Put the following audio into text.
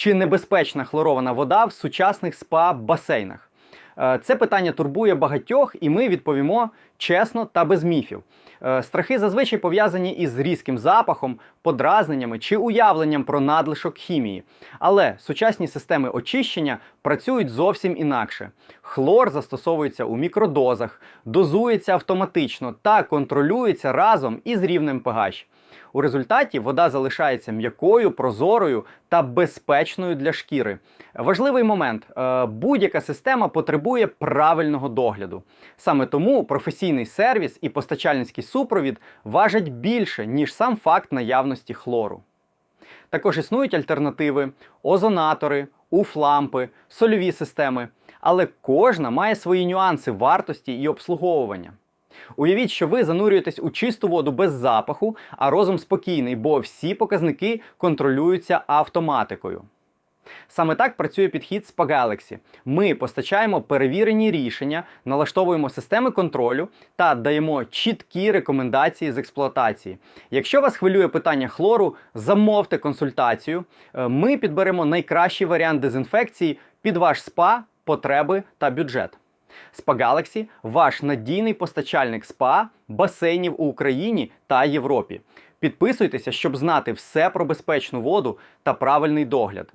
Чи небезпечна хлорована вода в сучасних спа-басейнах? Е, Це питання турбує багатьох, і ми відповімо чесно та без міфів. Е, Страхи зазвичай пов'язані із різким запахом, подразненнями чи уявленням про надлишок хімії. Але сучасні системи очищення працюють зовсім інакше. Хлор застосовується у мікродозах, дозується автоматично та контролюється разом із рівнем pH. У результаті вода залишається м'якою, прозорою та безпечною для шкіри. Важливий момент: е, будь-яка система потребує правильного догляду. Саме тому професійний сервіс і постачальницький супровід важать більше, ніж сам факт наявності хлору. Також існують альтернативи: озонатори, уф-лампи, сольові системи, але кожна має свої нюанси вартості і обслуговування. Уявіть, що ви занурюєтесь у чисту воду без запаху, а розум спокійний, бо всі показники контролюються автоматикою. Саме так працює підхід Spa Galaxy. Ми постачаємо перевірені рішення, налаштовуємо системи контролю та даємо чіткі рекомендації з експлуатації. Якщо вас хвилює питання хлору, замовте консультацію. Е, Ми підберемо найкращий варіант дезінфекції під ваш спа, потреби та бюджет. Spa Galaxy – ваш надійний постачальник спа, басейнів у Україні та Європі. Підписуйтеся, щоб знати все про безпечну воду та правильний догляд.